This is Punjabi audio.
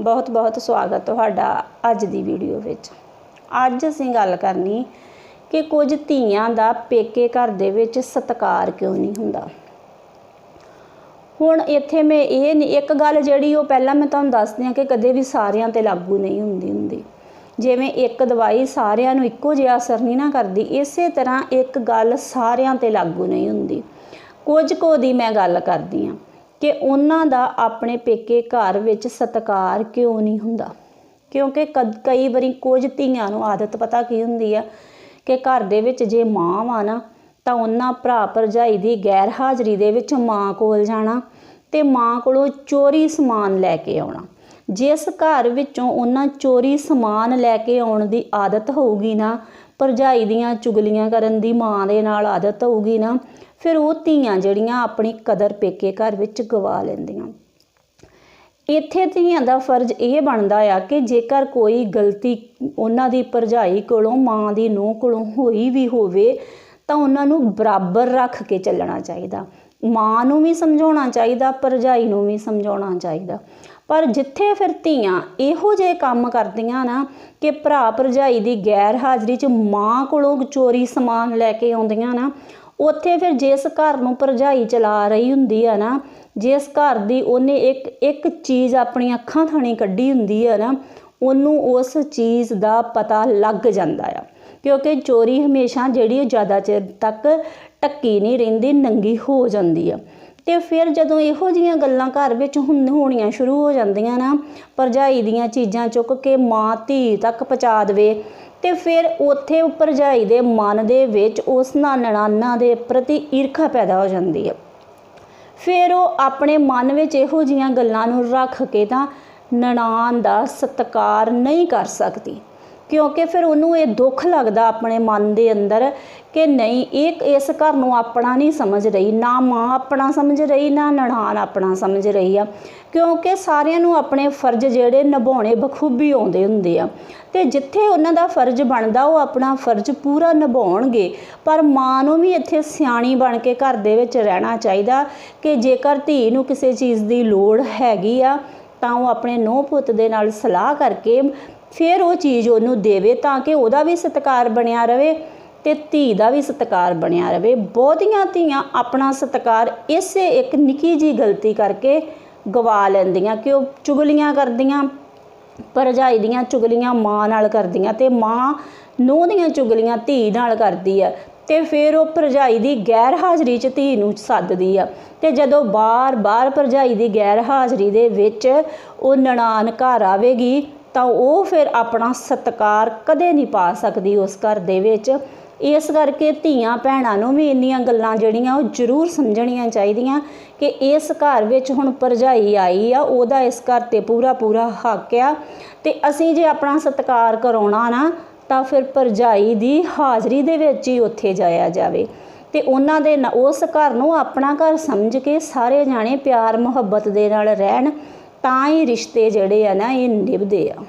ਬਹੁਤ ਬਹੁਤ ਸਵਾਗਤ ਤੁਹਾਡਾ ਅੱਜ ਦੀ ਵੀਡੀਓ ਵਿੱਚ। ਅੱਜ ਅਸੀਂ ਗੱਲ ਕਰਨੀ ਕਿ ਕੁਝ ਧੀਆਂ ਦਾ ਪੇਕੇ ਘਰ ਦੇ ਵਿੱਚ ਸਤਿਕਾਰ ਕਿਉਂ ਨਹੀਂ ਹੁੰਦਾ। ਹੁਣ ਇੱਥੇ ਮੈਂ ਇਹ ਨਹੀਂ ਇੱਕ ਗੱਲ ਜਿਹੜੀ ਉਹ ਪਹਿਲਾਂ ਮੈਂ ਤੁਹਾਨੂੰ ਦੱਸਦੀ ਹਾਂ ਕਿ ਕਦੇ ਵੀ ਸਾਰਿਆਂ ਤੇ ਲਾਗੂ ਨਹੀਂ ਹੁੰਦੀ ਹੁੰਦੀ। ਜਿਵੇਂ ਇੱਕ ਦਵਾਈ ਸਾਰਿਆਂ ਨੂੰ ਇੱਕੋ ਜਿਹਾ ਅਸਰ ਨਹੀਂ ਨਾ ਕਰਦੀ, ਇਸੇ ਤਰ੍ਹਾਂ ਇੱਕ ਗੱਲ ਸਾਰਿਆਂ ਤੇ ਲਾਗੂ ਨਹੀਂ ਹੁੰਦੀ। ਕੁਝ ਕੁ ਦੀ ਮੈਂ ਗੱਲ ਕਰਦੀ ਹਾਂ। ਕਿ ਉਹਨਾਂ ਦਾ ਆਪਣੇ ਪੇਕੇ ਘਰ ਵਿੱਚ ਸਤਿਕਾਰ ਕਿਉਂ ਨਹੀਂ ਹੁੰਦਾ? ਕਿਉਂਕਿ ਕਦ- ਕਈ ਵਾਰੀ ਕੁਝ ਧੀਆਂ ਨੂੰ ਆਦਤ ਪਤਾ ਕੀ ਹੁੰਦੀ ਆ ਕਿ ਘਰ ਦੇ ਵਿੱਚ ਜੇ ਮਾਂ ਵਾ ਨਾ, ਤਾਂ ਉਹਨਾਂ ਭਰਾ ਭਰਜਾਈ ਦੀ ਗੈਰ ਹਾਜ਼ਰੀ ਦੇ ਵਿੱਚ ਮਾਂ ਕੋਲ ਜਾਣਾ ਤੇ ਮਾਂ ਕੋਲੋਂ ਚੋਰੀ ਸਮਾਨ ਲੈ ਕੇ ਆਉਣਾ। ਜਿਸ ਘਰ ਵਿੱਚੋਂ ਉਹਨਾਂ ਚੋਰੀ ਸਮਾਨ ਲੈ ਕੇ ਆਉਣ ਦੀ ਆਦਤ ਹੋਊਗੀ ਨਾ, ਭਰਜਾਈ ਦੀਆਂ ਚੁਗਲੀਆਂ ਕਰਨ ਦੀ ਮਾਂ ਦੇ ਨਾਲ ਆਦਤ ਹੋਊਗੀ ਨਾ ਫਿਰ ਉਹ ਧੀਆਂ ਜਿਹੜੀਆਂ ਆਪਣੀ ਕਦਰ ਪੇਕੇ ਘਰ ਵਿੱਚ ਗਵਾ ਲੈਂਦੀਆਂ। ਇੱਥੇ ਧੀਆਂ ਦਾ ਫਰਜ਼ ਇਹ ਬਣਦਾ ਆ ਕਿ ਜੇਕਰ ਕੋਈ ਗਲਤੀ ਉਹਨਾਂ ਦੀ ਭਰਜਾਈ ਕੋਲੋਂ, ਮਾਂ ਦੀ ਨੂੰਹ ਕੋਲੋਂ ਹੋਈ ਵੀ ਹੋਵੇ, ਤਾਂ ਉਹਨਾਂ ਨੂੰ ਬਰਾਬਰ ਰੱਖ ਕੇ ਚੱਲਣਾ ਚਾਹੀਦਾ। ਮਾਂ ਨੂੰ ਵੀ ਸਮਝਾਉਣਾ ਚਾਹੀਦਾ, ਭਰਜਾਈ ਨੂੰ ਵੀ ਸਮਝਾਉਣਾ ਚਾਹੀਦਾ। ਪਰ ਜਿੱਥੇ ਫਿਰ ਧੀਆਂ ਇਹੋ ਜਿਹੇ ਕੰਮ ਕਰਦੀਆਂ ਨਾ ਕਿ ਭਰਾ ਭਰਜਾਈ ਦੀ ਗੈਰ ਹਾਜ਼ਰੀ 'ਚ ਮਾਂ ਕੋਲੋਂ ਚੋਰੀ ਸਮਾਨ ਲੈ ਕੇ ਆਉਂਦੀਆਂ ਨਾ ਉੱਥੇ ਫਿਰ ਜਿਸ ਘਰ ਨੂੰ ਭਰਜਾਈ ਚਲਾ ਰਹੀ ਹੁੰਦੀ ਆ ਨਾ, ਜਿਸ ਘਰ ਦੀ ਉਹਨੇ ਇੱਕ ਇੱਕ ਚੀਜ਼ ਆਪਣੀਆਂ ਅੱਖਾਂ ਥਾਣੀ ਕੱਢੀ ਹੁੰਦੀ ਆ ਨਾ, ਉਹਨੂੰ ਉਸ ਚੀਜ਼ ਦਾ ਪਤਾ ਲੱਗ ਜਾਂਦਾ ਆ। ਕਿਉਂਕਿ ਚੋਰੀ ਹਮੇਸ਼ਾ ਜਿਹੜੀ ਉਹ ਜ਼ਿਆਦਾ ਚਿਰ ਤੱਕ ਟੱਕੀ ਨਹੀਂ ਰਹਿੰਦੀ, ਨੰਗੀ ਹੋ ਜਾਂਦੀ ਆ। ਤੇ ਫਿਰ ਜਦੋਂ ਇਹੋ ਜੀਆਂ ਗੱਲਾਂ ਘਰ ਵਿੱਚ ਹੁੰਦ- ਹੋਣੀਆਂ ਸ਼ੁਰੂ ਹੋ ਜਾਂਦੀਆਂ ਨਾ, ਭਰਜਾਈ ਦੀਆਂ ਚੀਜ਼ਾਂ ਚੁੱਕ ਕੇ ਮਾਂ ਧੀ ਤੱਕ ਪਹੁੰਚਾ ਦੇਵੇ ਤੇ ਫਿਰ ਉੱਥੇ ਭਰਜਾਈ ਦੇ ਮਨ ਦੇ ਵਿੱਚ ਉਸ ਨਾਲ ਨਣਾਨਾ ਦੇ ਪ੍ਰਤੀ ਈਰਖਾ ਪੈਦਾ ਹੋ ਜਾਂਦੀ ਹੈ ਫਿਰ ਉਹ ਆਪਣੇ ਮਨ ਵਿੱਚ ਇਹੋ ਜੀਆਂ ਗੱਲਾਂ ਨੂੰ ਰੱਖ ਕੇ ਤਾਂ ਨਨਾਣ ਦਾ ਸਤਿਕਾਰ ਨਹੀਂ ਕਰ ਸਕਦੀ। ਕਿਉਂਕਿ ਫਿਰ ਉਹਨੂੰ ਇਹ ਦੁੱਖ ਲੱਗਦਾ ਆਪਣੇ ਮਨ ਦੇ ਅੰਦਰ ਕਿ ਨਹੀਂ, ਇਹ ਇਸ ਘਰ ਨੂੰ ਆਪਣਾ ਨਹੀਂ ਸਮਝ ਰਹੀ, ਨਾ ਮਾਂ ਆਪਣਾ ਸਮਝ ਰਹੀ, ਨਾ ਨਨਾਣ ਆਪਣਾ ਸਮਝ ਰਹੀ ਆ। ਕਿਉਂਕਿ ਸਾਰਿਆਂ ਨੂੰ ਆਪਣੇ ਫਰਜ਼ ਜਿਹੜੇ ਨਿਭਾਉਣੇ ਬਖੂਬੀ ਆਉਂਦੇ ਹੁੰਦੇ ਆ। ਤੇ ਜਿੱਥੇ ਉਹਨਾਂ ਦਾ ਫਰਜ਼ ਬਣਦਾ, ਉਹ ਆਪਣਾ ਫਰਜ਼ ਪੂਰਾ ਨਿਭਾਉਣਗੇ। ਪਰ ਮਾਂ ਨੂੰ ਵੀ ਇੱਥੇ ਸਿਆਣੀ ਬਣ ਕੇ ਘਰ ਦੇ ਵਿੱਚ ਰਹਿਣਾ ਚਾਹੀਦਾ ਕਿ ਜੇਕਰ ਧੀ ਨੂੰ ਕਿਸੇ ਚੀਜ਼ ਦੀ ਲੋੜ ਹੈਗੀ ਆ, ਤਾਂ ਉਹ ਆਪਣੇ ਨੋਹ ਪੁੱਤ ਦੇ ਨਾਲ ਸਲਾਹ ਕਰਕੇ ਫਿਰ ਉਹ ਚੀਜ਼ ਉਹਨੂੰ ਦੇਵੇ ਤਾਂ ਕਿ ਉਹਦਾ ਵੀ ਸਤਿਕਾਰ ਬਣਿਆ ਰਵੇ ਤੇ ਧੀ ਦਾ ਵੀ ਸਤਿਕਾਰ ਬਣਿਆ ਰਵੇ। ਬਹੁਤੀਆਂ ਧੀਆਂ ਆਪਣਾ ਸਤਿਕਾਰ ਇਸੇ ਇੱਕ ਨਿੱਕੀ ਜੀ ਗਲਤੀ ਕਰਕੇ ਗਵਾ ਲੈਂਦੀਆਂ ਕਿ ਉਹ ਚੁਗਲੀਆਂ ਕਰਦੀਆਂ, ਭਰਜਾਈ ਦੀਆਂ ਚੁਗਲੀਆਂ ਮਾਂ ਨਾਲ ਕਰਦੀਆਂ ਤੇ ਮਾਂ ਨੂੰਹ ਦੀਆਂ ਚੁਗਲੀਆਂ ਧੀ ਨਾਲ ਕਰਦੀ ਆ ਤੇ ਫਿਰ ਉਹ ਭਰਜਾਈ ਦੀ ਗੈਰ ਹਾਜ਼ਰੀ 'ਚ ਧੀ ਨੂੰ ਸੱਦਦੀ ਆ ਤੇ ਜਦੋਂ ਬਾਰ-ਬਾਰ ਭਰਜਾਈ ਦੀ ਗੈਰ ਹਾਜ਼ਰੀ ਦੇ ਵਿੱਚ ਉਹ ਨਨਾਣ ਘਰ ਆਵੇਗੀ ਤਾਂ ਉਹ ਫਿਰ ਆਪਣਾ ਸਤਿਕਾਰ ਕਦੇ ਨਹੀਂ ਪਾ ਸਕਦੀ ਉਸ ਘਰ ਦੇ ਵਿੱਚ। ਇਸ ਕਰਕੇ ਧੀਆਂ ਭੈਣਾਂ ਨੂੰ ਵੀ ਇੰਨੀਆਂ ਗੱਲਾਂ ਜਿਹੜੀਆਂ ਉਹ ਜ਼ਰੂਰ ਸਮਝਣੀਆਂ ਚਾਹੀਦੀਆਂ ਕਿ ਇਸ ਘਰ ਵਿੱਚ ਹੁਣ ਭਰਜਾਈ ਆਈ ਆ, ਉਹਦਾ ਇਸ ਘਰ ਤੇ ਪੂਰਾ ਪੂਰਾ ਹੱਕ ਆ। ਤੇ ਅਸੀਂ ਜੇ ਆਪਣਾ ਸਤਿਕਾਰ ਕਰਾਉਣਾ ਨਾ, ਤਾਂ ਫਿਰ ਭਰਜਾਈ ਦੀ ਹਾਜ਼ਰੀ ਦੇ ਵਿੱਚ ਹੀ ਉੱਥੇ ਜਾਇਆ ਜਾਵੇ। ਤੇ ਉਹਨਾਂ ਦੇ ਉਸ ਘਰ ਨੂੰ ਆਪਣਾ ਘਰ ਸਮਝ ਕੇ ਸਾਰੇ ਜਾਣੇ ਪਿਆਰ ਮੁਹੱਬਤ ਦੇ ਨਾਲ ਰਹਿਣ। ਤਾਂ ਹੀ ਰਿਸ਼ਤੇ ਜਿਹੜੇ ਆ ਨਾ ਇਹ ਨਿਭਦੇ ਆ